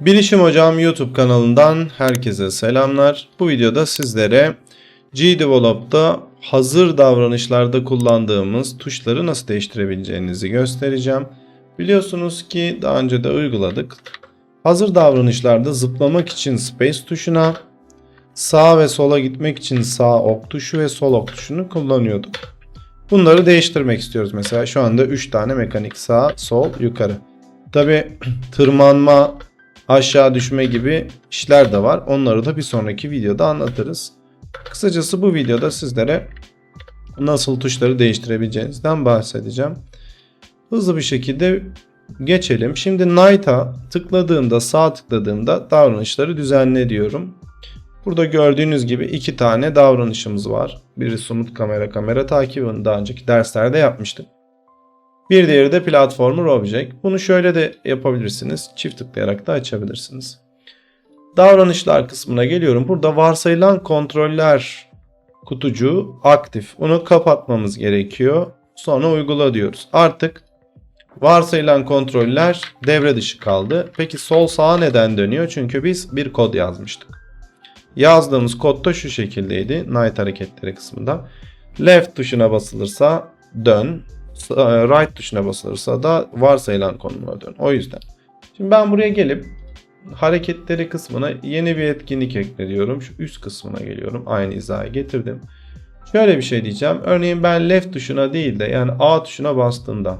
Bilişim Hocam YouTube kanalından herkese selamlar. Bu videoda sizlere GDevelop'ta hazır davranışlarda kullandığımız tuşları nasıl değiştirebileceğinizi göstereceğim. Biliyorsunuz ki daha önce de uyguladık. Hazır davranışlarda zıplamak için space tuşuna, sağa ve sola gitmek için sağ ok tuşu ve sol ok tuşunu kullanıyorduk. Bunları değiştirmek istiyoruz. Mesela şu anda 3 tane mekanik sağ, sol, yukarı. Tabi tırmanma, aşağı düşme gibi işler de var. Onları da bir sonraki videoda anlatırız. Kısacası bu videoda sizlere nasıl tuşları değiştirebileceğinizden bahsedeceğim. Hızlı bir şekilde geçelim. Şimdi Night'a tıkladığımda sağ tıkladığımda davranışları düzenle diyorum. Burada gördüğünüz gibi iki tane davranışımız var. Biri somut kamera kamera takibi daha önceki derslerde yapmıştık. Bir diğeri de Platformer Object. Bunu şöyle de yapabilirsiniz. Çift tıklayarak da açabilirsiniz. Davranışlar kısmına geliyorum. Burada varsayılan kontroller kutucuğu aktif. Onu kapatmamız gerekiyor. Sonra uygula diyoruz. Artık varsayılan kontroller devre dışı kaldı. Peki sol sağa neden dönüyor? Çünkü biz bir kod yazmıştık. Yazdığımız kod da şu şekildeydi. Night hareketleri kısmında. Left tuşuna basılırsa dön. Right tuşuna basılırsa da varsayılan konumuna dön. O yüzden. Şimdi ben buraya gelip hareketleri kısmına yeni bir etkinlik ekliyorum. Şu üst kısmına geliyorum. Aynı hizaya getirdim. Şöyle bir şey diyeceğim. Örneğin ben left tuşuna değil de yani A tuşuna bastığımda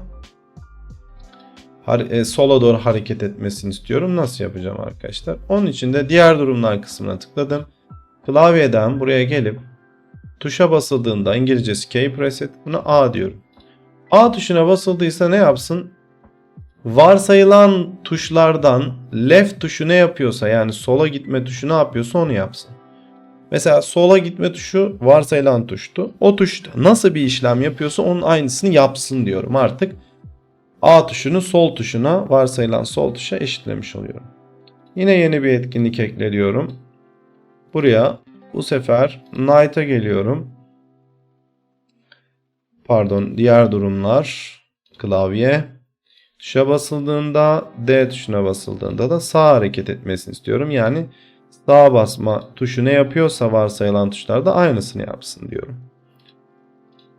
e, sola doğru hareket etmesini istiyorum. Nasıl yapacağım arkadaşlar? Onun için de diğer durumlar kısmına tıkladım. Klavyeden buraya gelip tuşa basıldığında İngilizcesi key preset buna A diyorum. A tuşuna basıldıysa ne yapsın? Varsayılan tuşlardan left tuşu ne yapıyorsa yani sola gitme tuşu ne yapıyorsa onu yapsın. Mesela sola gitme tuşu varsayılan tuştu. O tuş nasıl bir işlem yapıyorsa onun aynısını yapsın diyorum artık. A tuşunu sol tuşuna varsayılan sol tuşa eşitlemiş oluyorum. Yine yeni bir etkinlik ekliyorum. Buraya bu sefer Night'a geliyorum. Pardon diğer durumlar klavye tuşa basıldığında D tuşuna basıldığında da sağ hareket etmesini istiyorum. Yani sağ basma tuşu ne yapıyorsa varsayılan tuşlarda aynısını yapsın diyorum.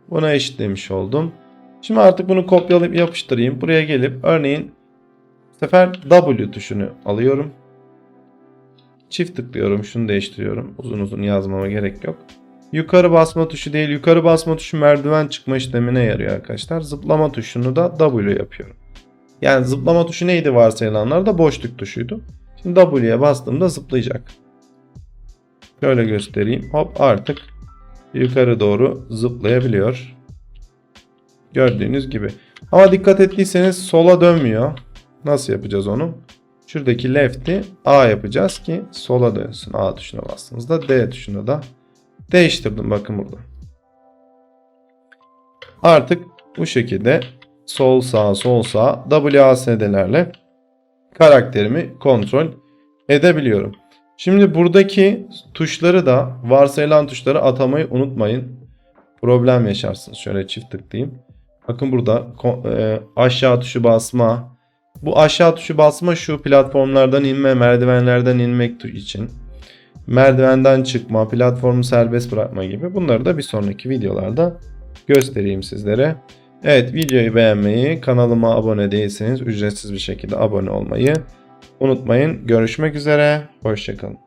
Buna eşitlemiş oldum. Şimdi artık bunu kopyalayıp yapıştırayım. Buraya gelip örneğin bu sefer W tuşunu alıyorum. Çift tıklıyorum. Şunu değiştiriyorum. Uzun uzun yazmama gerek yok. Yukarı basma tuşu değil. Yukarı basma tuşu merdiven çıkma işlemine yarıyor arkadaşlar. Zıplama tuşunu da W yapıyorum. Yani zıplama tuşu neydi varsayılanlarda? Boşluk tuşuydu. Şimdi W'ye bastığımda zıplayacak. Şöyle göstereyim. Hop artık yukarı doğru zıplayabiliyor. Gördüğünüz gibi. Ama dikkat ettiyseniz sola dönmüyor. Nasıl yapacağız onu? Şuradaki left'i A yapacağız ki sola dönsün. A tuşuna bastığınızda D tuşuna da değiştirdim. Bakın burada. Artık bu şekilde sol sağ sol sağ WASD'lerle karakterimi kontrol edebiliyorum. Şimdi buradaki tuşları da varsayılan tuşları atamayı unutmayın. Problem yaşarsınız. Şöyle çift tıklayayım. Bakın burada e, aşağı tuşu basma. Bu aşağı tuşu basma şu platformlardan inme, merdivenlerden inmek için. Merdivenden çıkma, platformu serbest bırakma gibi. Bunları da bir sonraki videolarda göstereyim sizlere. Evet videoyu beğenmeyi, kanalıma abone değilseniz ücretsiz bir şekilde abone olmayı unutmayın. Görüşmek üzere, hoşçakalın.